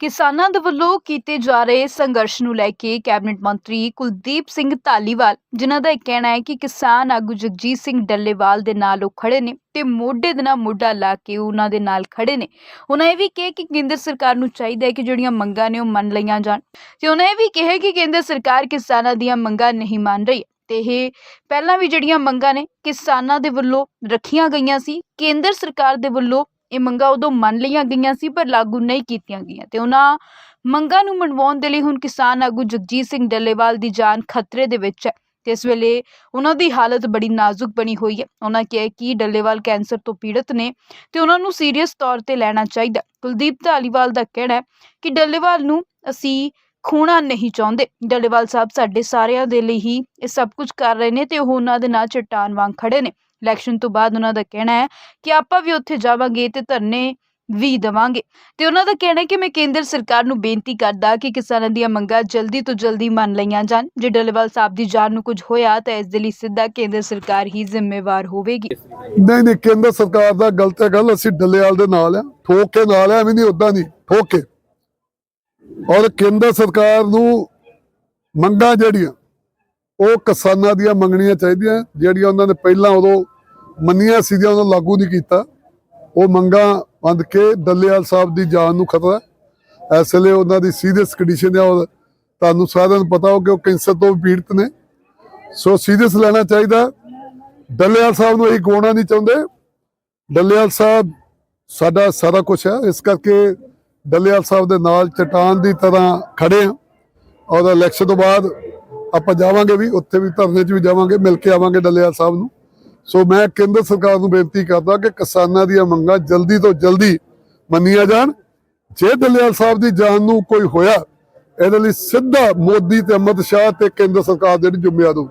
ਕਿਸਾਨਾਂ ਦੇ ਵੱਲੋਂ ਕੀਤੇ ਜਾ ਰਹੇ ਸੰਘਰਸ਼ ਨੂੰ ਲੈ ਕੇ ਕੈਬਨਿਟ ਮੰਤਰੀ ਕੁਲਦੀਪ ਸਿੰਘ ਧਾਲੀਵਾਲ, ਜਿਨ੍ਹਾਂ ਦਾ ਇਹ ਕਹਿਣਾ ਹੈ ਕਿ ਕਿਸਾਨ ਆਗੂ ਜਗਜੀਤ ਸਿੰਘ ਡੱਲੇਵਾਲ ਦੇ ਨਾਲ ਉਹ ਖੜੇ ਨੇ ਤੇ ਮੋਢੇ ਦੇ ਨਾਲ ਮੋਢਾ ਲਾ ਕੇ ਉਹਨਾਂ ਦੇ ਨਾਲ ਖੜੇ ਨੇ। ਉਹਨਾਂ ਇਹ ਵੀ ਕਿਹਾ ਕਿ ਕੇਂਦਰ ਸਰਕਾਰ ਨੂੰ ਚਾਹੀਦਾ ਹੈ ਕਿ ਜਿਹੜੀਆਂ ਮੰਗਾਂ ਨੇ ਉਹ ਮੰਨ ਲਈਆਂ ਜਾਣ ਤੇ ਉਹਨਾਂ ਇਹ ਵੀ ਕਿਹਾ ਕਿ ਕੇਂਦਰ ਸਰਕਾਰ ਕਿਸਾਨਾਂ ਦੀਆਂ ਮੰਗਾਂ ਨਹੀਂ ਮੰਨ ਰਹੀ ਤੇ ਇਹ ਪਹਿਲਾਂ ਵੀ ਜਿਹੜੀਆਂ ਮੰਗਾਂ ਨੇ ਕਿਸਾਨਾਂ ਦੇ ਵੱਲੋਂ ਰੱਖੀਆਂ ਗਈਆਂ ਸੀ, ਕੇਂਦਰ ਸਰਕਾਰ ਦੇ ਵੱਲੋਂ ਇਹ ਮੰਗਾਂ ਉਦੋਂ ਮੰਨ ਲਈਆਂ ਗਈਆਂ ਸੀ, ਪਰ ਲਾਗੂ ਨਹੀਂ ਕੀਤੀਆਂ ਗਈਆਂ ਤੇ ਉਹਨਾਂ ਮੰਗਾਂ ਨੂੰ ਮਨਵਾਉਣ ਦੇ ਲਈ ਹੁਣ ਕਿਸਾਨ ਆਗੂ ਜਗਜੀਤ ਸਿੰਘ ਡੱਲੇਵਾਲ ਦੀ ਜਾਨ ਖਤਰੇ ਦੇ ਵਿੱਚ ਹੈ ਤੇ ਇਸ ਵੇਲੇ ਉਹਨਾਂ ਦੀ ਹਾਲਤ ਬੜੀ ਨਾਜ਼ੁਕ ਬਣੀ ਹੋਈ ਹੈ। ਉਹਨਾਂ ਕਿਹਾ ਕਿ ਡੱਲੇਵਾਲ ਕੈਂਸਰ ਤੋਂ ਪੀੜਤ ਨੇ ਤੇ ਉਹਨਾਂ ਨੂੰ ਸੀਰੀਅਸ ਤੌਰ ਤੇ ਲੈਣਾ ਚਾਹੀਦਾ। ਕੁਲਦੀਪ ਧਾਲੀਵਾਲ ਦਾ ਕਹਿਣਾ ਹੈ ਕਿ ਡੱਲੇਵਾਲ ਨੂੰ ਅਸੀਂ ਖੋਣਾ ਨਹੀਂ ਚਾਹੁੰਦੇ। ਡੱਲੇਵਾਲ ਸਾਹਿਬ ਸਾਡੇ ਸਾਰਿਆਂ ਦੇ ਲਈ ਹੀ ਇਹ ਸਭ ਕੁਝ ਕਰ ਰਹੇ ਨੇ ਤੇ ਉਹ ਉਹਨਾਂ ਦੇ ਨਾਲ ਚਟਾਨ ਵਾਂਗ ਖੜੇ ਨੇ। ਇਲੈਕਸ਼ਨ ਤੋਂ ਬਾਅਦ ਉਹਨਾਂ ਦਾ ਕਹਿਣਾ ਹੈ ਕਿ ਆਪਾਂ ਵੀ ਉੱਥੇ ਜਾਵਾਂਗੇ ਤੇ ਧਰਨੇ ਵੀ ਦੇਵਾਂਗੇ। ਤੇ ਉਹਨਾਂ ਦਾ ਕਹਿਣਾ ਹੈ ਕਿ ਮੈਂ ਕੇਂਦਰ ਸਰਕਾਰ ਨੂੰ ਬੇਨਤੀ ਕਰਦਾ ਕਿ ਕਿਸਾਨਾਂ ਦੀਆਂ ਮੰਗਾਂ ਜਲਦੀ ਤੋਂ ਜਲਦੀ ਮੰਨ ਲਈਆਂ ਜਾਣ। ਜੇ ਡੱਲੇਵਾਲ ਸਾਹਿਬ ਦੀ ਜਾਨ ਨੂੰ ਕੁਝ ਹੋਇਆ ਤਾਂ ਇਸ ਦੇ ਲਈ ਸਿੱਧਾ ਕੇਂਦਰ ਸਰਕਾਰ ਹੀ ਜ਼ਿੰਮੇਵਾਰ ਹੋਵੇਗੀ। ਨਹੀਂ ਨਹੀਂ, ਕੇਂਦਰ ਸਰਕਾਰ ਦਾ ਗਲਤ ਹੈ, ਗੱਲ ਅਸੀਂ ਡੱਲੇਵਾਲ ਦੇ ਨਾਲ ਆ ਠੋਕ ਕੇ ਨਾਲ ਆ ਵੀ ਨਹੀਂ ਉਦਾਂ ਨਹੀਂ, ਠੋਕ। ਕੇ ਔਰ ਕੇਂਦਰ ਸਰਕਾਰ ਨੂੰ ਮੰਗਾਂ ਜਿਹੜੀਆਂ ਉਹ ਕਿਸਾਨਾਂ ਦੀਆਂ ਮੰਗਣੀਆਂ ਚਾਹੀਦੀਆਂ, ਜਿਹੜੀਆਂ ਉਹਨਾਂ ਨੇ ਪਹਿਲਾਂ ਉਦੋਂ ਮੰਨੀਆਂ ਸੀਗੀਆਂ ਉਹਨਾਂ ਲਾਗੂ ਨਹੀਂ ਕੀਤਾ। ਉਹ ਮੰਗਾਂ ਬੰਦ ਕੇ ਡੱਲੇਵਾਲ ਸਾਹਿਬ ਦੀ ਜਾਨ ਨੂੰ ਖਤਰਾ ਇਸ ਲਈ ਉਹਨਾਂ ਦੀ ਸੀਰੀਅਸ ਕੰਡੀਸ਼ਨ ਹੈ ਔਰ ਤੁਹਾਨੂੰ ਸਾਰਿਆਂ ਨੂੰ ਪਤਾ ਹੋ ਕਿ ਉਹ ਕੈਂਸਰ ਤੋਂ ਵੀ ਪੀੜਤ ਨੇ। ਸੋ ਸੀਰੀਅਸ ਲੈਣਾ ਚਾਹੀਦਾ। ਡੱਲੇਵਾਲ ਸਾਹਿਬ ਨੂੰ ਇਹ ਗਵਾਉਣਾ ਨਹੀਂ ਚਾਹੁੰਦੇ। ਡੱਲੇਵਾਲ ਸਾਹਿਬ ਸਾਡਾ ਸਾਰਾ ਕੁਝ ਹੈ। ਇਸ ਕਰਕੇ ਡੱਲੇਵਾਲ ਸਾਹਿਬ ਦੇ ਨਾਲ ਚਟਾਨ ਦੀ ਤਰ੍ਹਾਂ ਖੜੇ ਆ ਔਰ ਇਲੈਕਸ਼ਨ ਤੋਂ ਬਾਅਦ ਆਪਾਂ ਜਾਵਾਂਗੇ ਵੀ, ਉੱਥੇ ਵੀ ਧਰਨੇ 'ਚ ਵੀ ਜਾਵਾਂਗੇ, ਮਿਲ ਕੇ ਆਵਾਂਗੇ ਡੱਲੇਵਾਲ ਸਾਹਿਬ ਨੂੰ। ਸੋ ਮੈਂ ਕੇਂਦਰ ਸਰਕਾਰ ਨੂੰ ਬੇਨਤੀ ਕਰਦਾ ਕਿ ਕਿਸਾਨਾਂ ਦੀਆਂ ਮੰਗਾਂ ਜਲਦੀ ਤੋਂ ਜਲਦੀ ਮੰਨੀਆਂ ਜਾਣ। ਜੇ ਡੱਲੇਵਾਲ ਸਾਹਿਬ ਦੀ ਜਾਨ ਨੂੰ ਕੋਈ ਹੋਇਆ, ਇਹਦੇ ਲਈ ਸਿੱਧਾ ਮੋਦੀ ਤੇ ਅਮਿਤ ਸ਼ਾਹ ਤੇ ਕੇਂਦਰ ਸਰਕਾਰ ਜਿਹੜੀ ਜ਼ਿੰਮੇਵਾਰ ਹੋਊ